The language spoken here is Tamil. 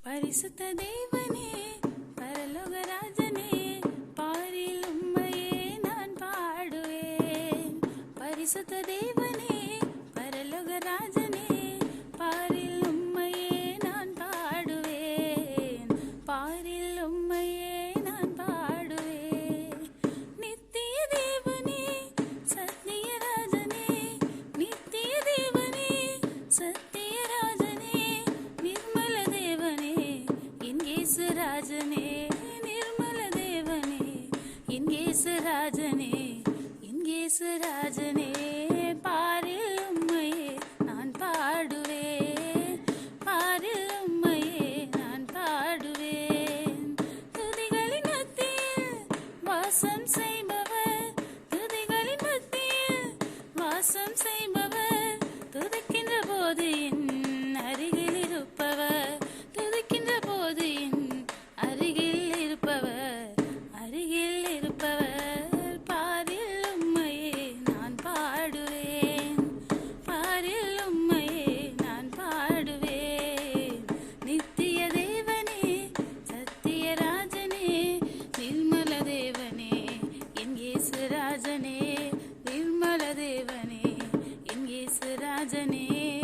பரிசுத்த தேவனே பரலோகராஜனே பாரில் உம்மையே நான் பாடுவேன் பரிசுத்த தேவனே பரலோகராஜனே பாரில் ராஜனே நிர்மல தேவனே இங்கேசு ராஜனே இங்கேசு ராஜனே பாரில் உம்மையே நான் பாடுவேன். பாரில் உம்மையே நான் பாடுவேன். துதிகளின் மத்தியில் வாசம் செய் You.